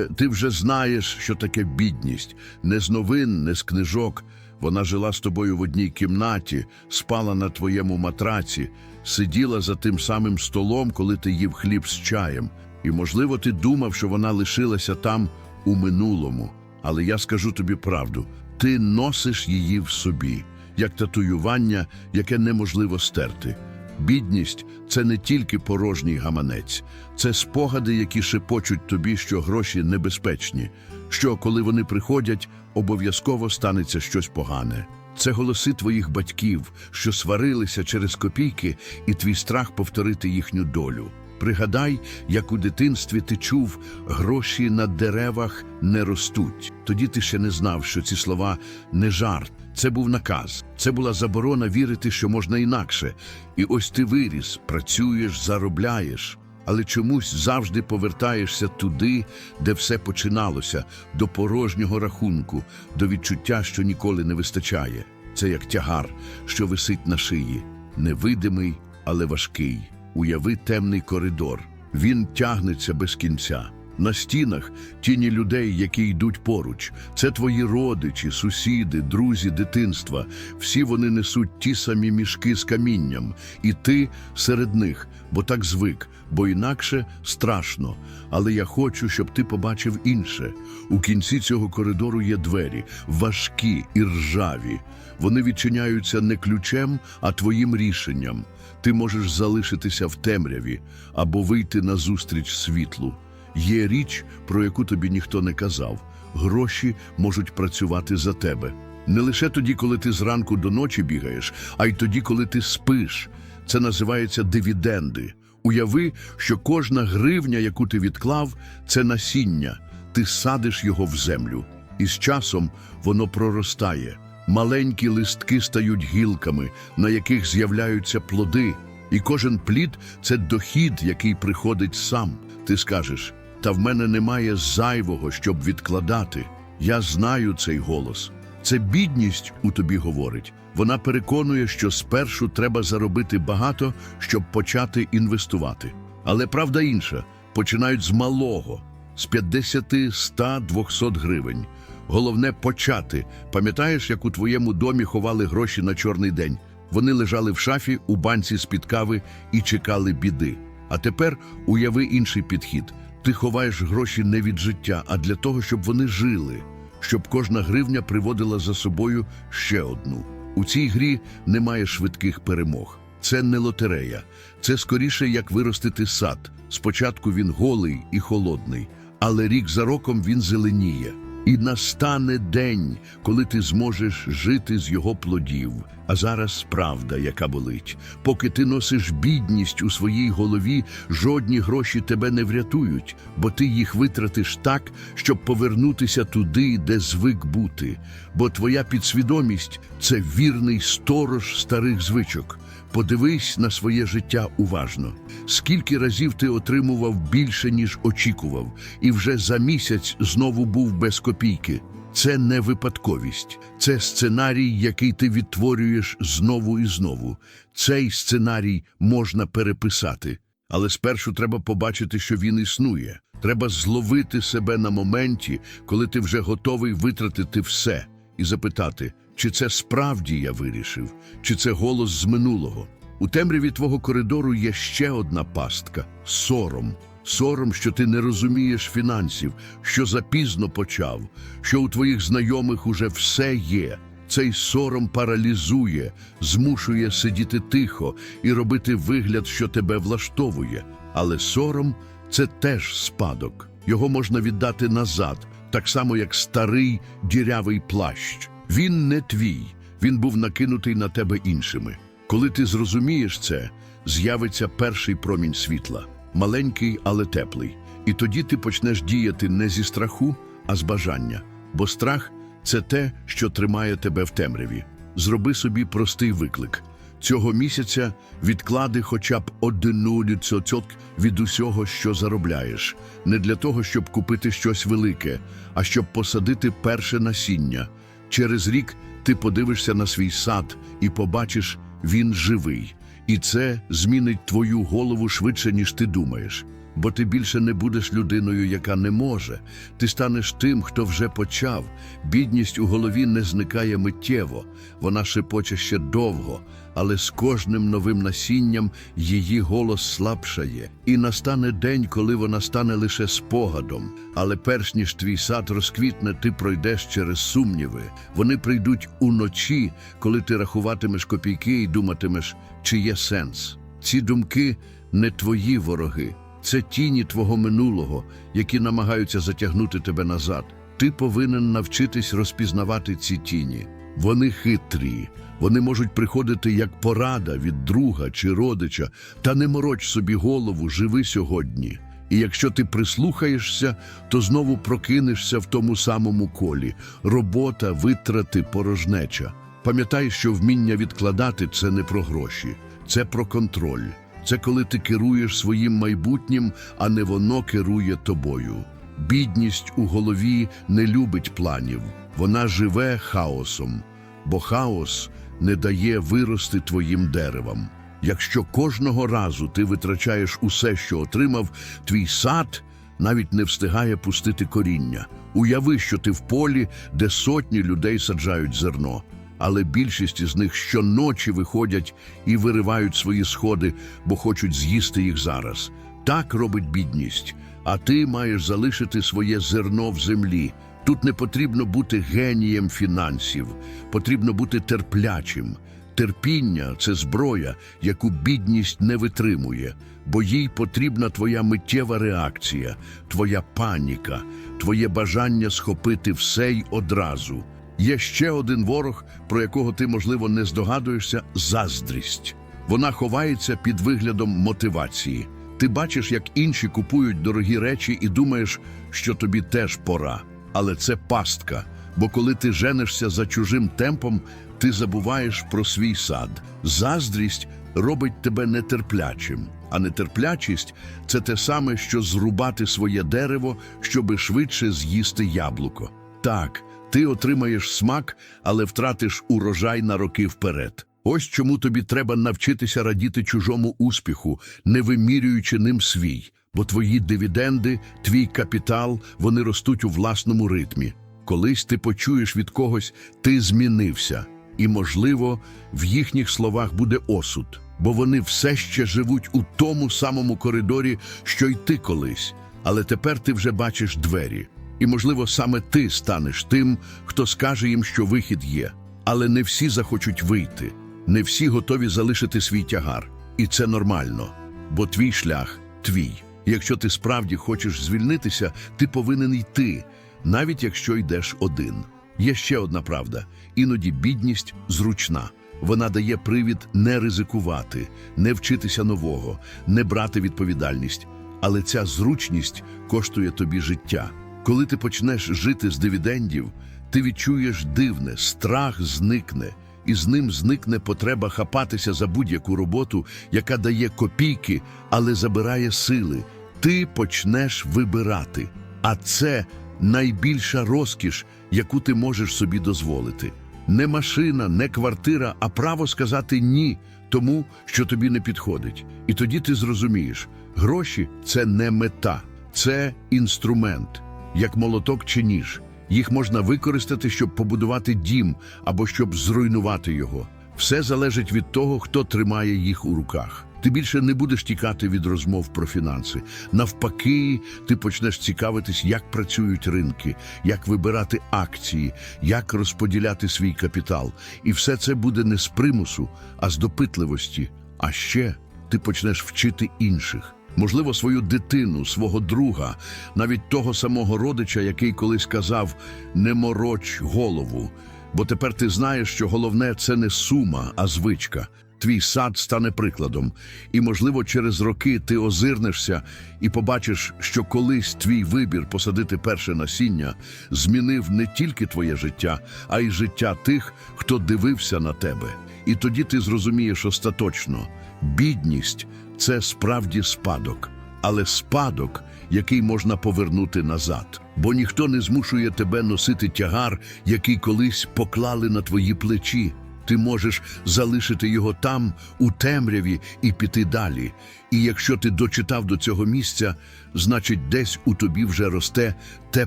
Е, Ти вже знаєш, що таке бідність, не з новин, не з книжок. Вона жила з тобою в одній кімнаті, спала на твоєму матраці, сиділа за тим самим столом, коли ти їв хліб з чаєм. І, можливо, ти думав, що вона лишилася там у минулому. Але я скажу тобі правду: ти носиш її в собі, як татуювання, яке неможливо стерти. Бідність це не тільки порожній гаманець, це спогади, які шепочуть тобі, що гроші небезпечні, що коли вони приходять, обов'язково станеться щось погане. Це голоси твоїх батьків, що сварилися через копійки, і твій страх повторити їхню долю. Пригадай, як у дитинстві ти чув гроші на деревах не ростуть. Тоді ти ще не знав, що ці слова не жарт. Це був наказ, це була заборона вірити, що можна інакше. І ось ти виріс, працюєш, заробляєш, але чомусь завжди повертаєшся туди, де все починалося, до порожнього рахунку, до відчуття, що ніколи не вистачає. Це як тягар, що висить на шиї, невидимий, але важкий. Уяви темний коридор. Він тягнеться без кінця. На стінах тіні людей, які йдуть поруч. Це твої родичі, сусіди, друзі, дитинства. Всі вони несуть ті самі мішки з камінням, і ти серед них, бо так звик, бо інакше страшно. Але я хочу, щоб ти побачив інше. У кінці цього коридору є двері, важкі і ржаві. Вони відчиняються не ключем, а твоїм рішенням. Ти можеш залишитися в темряві або вийти назустріч світлу. Є річ, про яку тобі ніхто не казав. Гроші можуть працювати за тебе. Не лише тоді, коли ти зранку до ночі бігаєш, а й тоді, коли ти спиш. Це називається дивіденди. Уяви, що кожна гривня, яку ти відклав, це насіння. Ти садиш його в землю, і з часом воно проростає. Маленькі листки стають гілками, на яких з'являються плоди, і кожен плід це дохід, який приходить сам. Ти скажеш, та в мене немає зайвого, щоб відкладати. Я знаю цей голос. Це бідність у тобі говорить. Вона переконує, що спершу треба заробити багато, щоб почати інвестувати. Але правда інша, починають з малого, з 50, 100, 200 гривень. Головне почати. Пам'ятаєш, як у твоєму домі ховали гроші на чорний день? Вони лежали в шафі у банці з-під кави і чекали біди. А тепер уяви інший підхід. Ти ховаєш гроші не від життя, а для того, щоб вони жили, щоб кожна гривня приводила за собою ще одну. У цій грі немає швидких перемог. Це не лотерея, це скоріше як виростити сад. Спочатку він голий і холодний, але рік за роком він зеленіє. І настане день, коли ти зможеш жити з його плодів. А зараз правда, яка болить. Поки ти носиш бідність у своїй голові, жодні гроші тебе не врятують, бо ти їх витратиш так, щоб повернутися туди, де звик бути. Бо твоя підсвідомість це вірний сторож старих звичок. Подивись на своє життя уважно. Скільки разів ти отримував більше, ніж очікував, і вже за місяць знову був без копійки. Це не випадковість, це сценарій, який ти відтворюєш знову і знову. Цей сценарій можна переписати, але спершу треба побачити, що він існує. Треба зловити себе на моменті, коли ти вже готовий витратити все, і запитати, чи це справді я вирішив, чи це голос з минулого. У темряві твого коридору є ще одна пастка сором. Сором, що ти не розумієш фінансів, що запізно почав, що у твоїх знайомих уже все є. Цей сором паралізує, змушує сидіти тихо і робити вигляд, що тебе влаштовує. Але сором це теж спадок. Його можна віддати назад, так само як старий дірявий плащ. Він не твій, він був накинутий на тебе іншими. Коли ти зрозумієш це, з'явиться перший промінь світла, маленький, але теплий. І тоді ти почнеш діяти не зі страху, а з бажання. Бо страх це те, що тримає тебе в темряві. Зроби собі простий виклик. Цього місяця відклади хоча б одну відсоток від усього, що заробляєш, не для того, щоб купити щось велике, а щоб посадити перше насіння. Через рік ти подивишся на свій сад і побачиш, він живий. І це змінить твою голову швидше, ніж ти думаєш. Бо ти більше не будеш людиною, яка не може. Ти станеш тим, хто вже почав. Бідність у голові не зникає миттєво, вона шепоче ще довго, але з кожним новим насінням її голос слабшає. І настане день, коли вона стане лише спогадом. Але перш ніж твій сад розквітне, ти пройдеш через сумніви. Вони прийдуть уночі, коли ти рахуватимеш копійки і думатимеш, чи є сенс. Ці думки не твої вороги, це тіні твого минулого, які намагаються затягнути тебе назад. Ти повинен навчитись розпізнавати ці тіні. Вони хитрі, вони можуть приходити як порада від друга чи родича, та не мороч собі голову, живи сьогодні. І якщо ти прислухаєшся, то знову прокинешся в тому самому колі робота, витрати, порожнеча. Пам'ятай, що вміння відкладати це не про гроші, це про контроль. Це коли ти керуєш своїм майбутнім, а не воно керує тобою. Бідність у голові не любить планів, вона живе хаосом, бо хаос не дає вирости твоїм деревам. Якщо кожного разу ти витрачаєш усе, що отримав, твій сад навіть не встигає пустити коріння. Уяви, що ти в полі, де сотні людей саджають зерно, але більшість із них щоночі виходять і виривають свої сходи, бо хочуть з'їсти їх зараз. Так робить бідність, а ти маєш залишити своє зерно в землі. Тут не потрібно бути генієм фінансів, потрібно бути терплячим. Терпіння це зброя, яку бідність не витримує, бо їй потрібна твоя миттєва реакція, твоя паніка, твоє бажання схопити все й одразу. Є ще один ворог, про якого ти, можливо, не здогадуєшся заздрість. Вона ховається під виглядом мотивації. Ти бачиш, як інші купують дорогі речі, і думаєш, що тобі теж пора. Але це пастка. Бо коли ти женишся за чужим темпом, ти забуваєш про свій сад. Заздрість робить тебе нетерплячим, а нетерплячість це те саме, що зрубати своє дерево, щоби швидше з'їсти яблуко. Так, ти отримаєш смак, але втратиш урожай на роки вперед. Ось чому тобі треба навчитися радіти чужому успіху, не вимірюючи ним свій, бо твої дивіденди, твій капітал, вони ростуть у власному ритмі. Колись ти почуєш від когось «ти змінився», і, можливо, в їхніх словах буде осуд, бо вони все ще живуть у тому самому коридорі, що й ти колись. Але тепер ти вже бачиш двері. І, можливо, саме ти станеш тим, хто скаже їм, що вихід є. Але не всі захочуть вийти, не всі готові залишити свій тягар. І це нормально, бо твій шлях твій. Якщо ти справді хочеш звільнитися, ти повинен йти, навіть якщо йдеш один. Є ще одна правда: іноді бідність зручна. Вона дає привід не ризикувати, не вчитися нового, не брати відповідальність. Але ця зручність коштує тобі життя. Коли ти почнеш жити з дивідендів, ти відчуєш дивне, страх зникне, і з ним зникне потреба хапатися за будь-яку роботу, яка дає копійки, але забирає сили. Ти почнеш вибирати. А це найбільша розкіш, яку ти можеш собі дозволити. Не машина, не квартира, а право сказати ні тому, що тобі не підходить. І тоді ти зрозумієш, гроші це не мета, це інструмент, як молоток чи ніж. Їх можна використати, щоб побудувати дім або щоб зруйнувати його. Все залежить від того, хто тримає їх у руках. Ти більше не будеш тікати від розмов про фінанси. Навпаки, ти почнеш цікавитись, як працюють ринки, як вибирати акції, як розподіляти свій капітал. І все це буде не з примусу, а з допитливості. А ще ти почнеш вчити інших. Можливо, свою дитину, свого друга, навіть того самого родича, який колись казав «не мороч голову», бо тепер ти знаєш, що головне це не сума, а звичка. Твій сад стане прикладом, і, можливо, через роки ти озирнешся і побачиш, що колись твій вибір посадити перше насіння змінив не тільки твоє життя, а й життя тих, хто дивився на тебе. І тоді ти зрозумієш остаточно, бідність це справді спадок, але спадок, який можна повернути назад. Бо ніхто не змушує тебе носити тягар, який колись поклали на твої плечі. Ти можеш залишити його там, у темряві, і піти далі. І якщо ти дочитав до цього місця, значить, десь у тобі вже росте те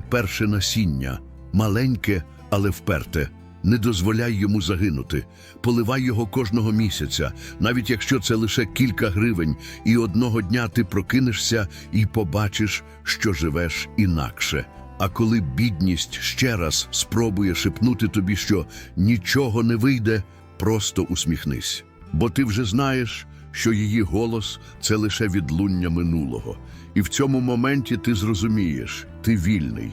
перше насіння, маленьке, але вперте. Не дозволяй йому загинути. Поливай його кожного місяця, навіть якщо це лише кілька гривень, і одного дня ти прокинешся і побачиш, що живеш інакше. А коли бідність ще раз спробує шепнути тобі, що нічого не вийде, просто усміхнись. Бо ти вже знаєш, що її голос це лише відлуння минулого. І в цьому моменті ти зрозумієш, ти вільний.